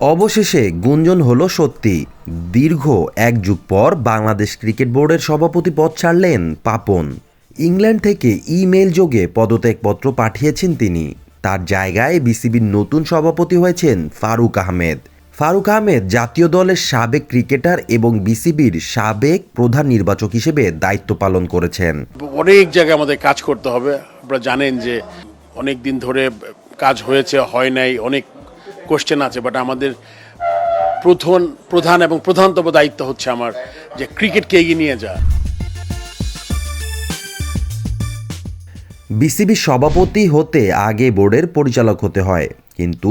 অবশেষে গুঞ্জন হলো সত্যি। দীর্ঘ এক যুগ পর বাংলাদেশ ক্রিকেট বোর্ডের সভাপতি পদ ছাড়লেন পাপন। ইংল্যান্ড থেকে ইমেল যোগে পদত্যাগপত্র পাঠিয়েছেন তিনি। তার জায়গায় বিসিবির নতুন সভাপতি হয়েছেন ফারুক আহমেদ। ফারুক আহমেদ জাতীয় দলের সাবেক ক্রিকেটার এবং বিসিবির সাবেক প্রধান নির্বাচক হিসেবে দায়িত্ব পালন করেছেন। অনেক জায়গায় আমাদের কাজ করতে হবে। আপনারা জানেন যে অনেক দিন ধরে কাজ হয়েছে, হয় নাই, অনেক কোশ্চেন আছে বাট আমাদের প্রধান প্রধান এবং প্রধানতম দায়িত্ব হচ্ছে আমার যে ক্রিকেটকে এগিয়ে নিয়ে যাওয়া। বিসিবি সভাপতি হতে আগে বোর্ডের পরিচালক হতে হয়, কিন্তু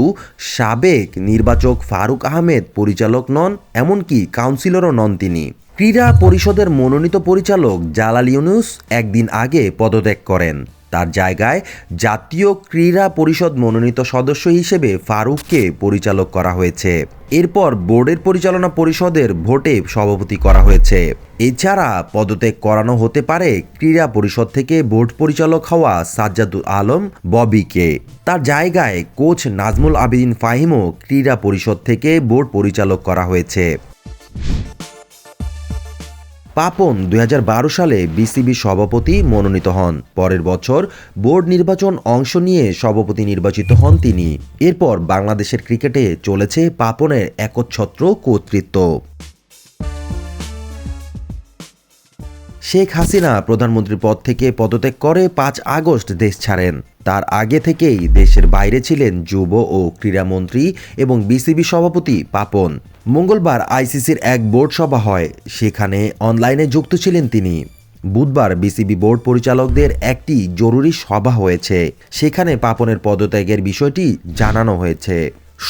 সাবেক নির্বাচক ফারুক আহমেদ পরিচালক নন, এমনকি কাউন্সিলরও নন তিনি। ক্রীড়া পরিষদের মনোনীত পরিচালক জালাল ইউনুস একদিন আগে পদত্যাগ করেন। তার জায়গায় জাতীয় ক্রীড়া পরিষদ মনোনীত সদস্য হিসেবে ফারুককে পরিচালক করা হয়েছে। এরপর বোর্ডের পরিচালনা পরিষদের ভোটে সভাপতি করা হয়েছে। এছাড়া পদত্যাগ করানো হতে পারে ক্রীড়া পরিষদ থেকে বোর্ড পরিচালক হওয়া সাজ্জাদুল আলম, ববিকে। তার জায়গায় কোচ নাজমুল আবেদিন ফাহিমও ক্রীড়া পরিষদ থেকে বোর্ড পরিচালক করা হয়েছে। পাপন দুই হাজার বারো সালে বিসিবি সভাপতি মনোনীত হন। পরের বছর বোর্ড নির্বাচন অংশ নিয়ে সভাপতি নির্বাচিত হন তিনি। এরপর বাংলাদেশের ক্রিকেটে চলেছে পাপনের একচ্ছত্র কর্তৃত্ব। শেখ হাসিনা প্রধানমন্ত্রী পদ থেকে পদত্যাগ করে পাঁচ আগস্ট দেশ ছাড়েন। তার আগে থেকেই দেশের বাইরে ছিলেন যুব ও ক্রীড়ামন্ত্রী এবং বিসিবি সভাপতি পাপন। মঙ্গলবার আইসিসির এক বোর্ড সভা হয়, সেখানে অনলাইনে যুক্ত ছিলেন তিনি। বুধবার বিসিবি বোর্ড পরিচালকদের একটি জরুরি সভা হয়েছে, সেখানে পাপনের পদত্যাগের বিষয়টি জানানো হয়েছে।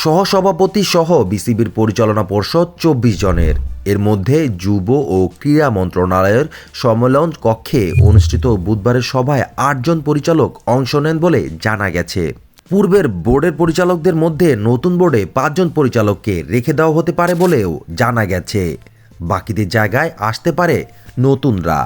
সহসভাপতি সহ বিসিবির পরিচালনা পর্ষদ চব্বিশ জনের। এর মধ্যে যুব ও ক্রীড়া মন্ত্রণালয়ের সম্মেলন কক্ষে অনুষ্ঠিত বুধবারের সভায় আটজন পরিচালক অংশ নেন বলে জানা গেছে। পূর্বের বোর্ডের পরিচালকদের মধ্যে নতুন বোর্ডে পাঁচজন পরিচালককে রেখে দেওয়া হতে পারে বলেও জানা গেছে। বাকিদের জায়গায় আসতে পারে নতুনরা।